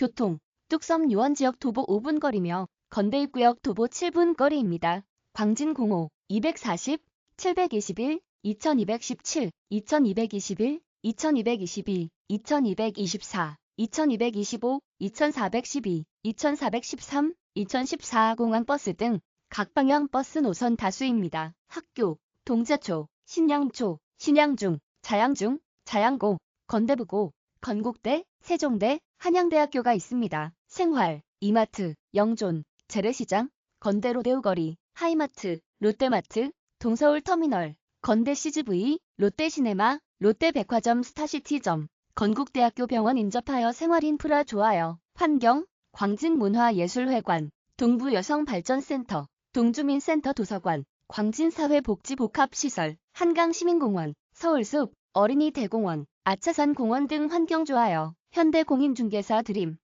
교통, 뚝섬 유원지역 도보 5분 거리며 건대입구역 도보 7분 거리입니다. 광진공호 240, 721, 2217, 2221, 2222, 2224, 2225, 2412, 2413, 2014 공항버스 등 각 방향 버스 노선 다수입니다. 학교, 동자초, 신양초, 신양중, 자양중, 자양고, 건대부고, 건국대, 세종대, 한양대학교가 있습니다. 생활, 이마트, 영존, 재래시장, 건대로데우거리, 하이마트, 롯데마트, 동서울 터미널, 건대 CGV, 롯데시네마, 롯데백화점 스타시티점, 건국대학교 병원 인접하여 생활 인프라 좋아요. 환경, 광진문화예술회관, 동부여성발전센터, 동주민센터 도서관, 광진사회복지복합시설, 한강시민공원, 서울숲, 어린이대공원, 아차산 공원 등 환경 좋아요. 현대 공인중개사 드림,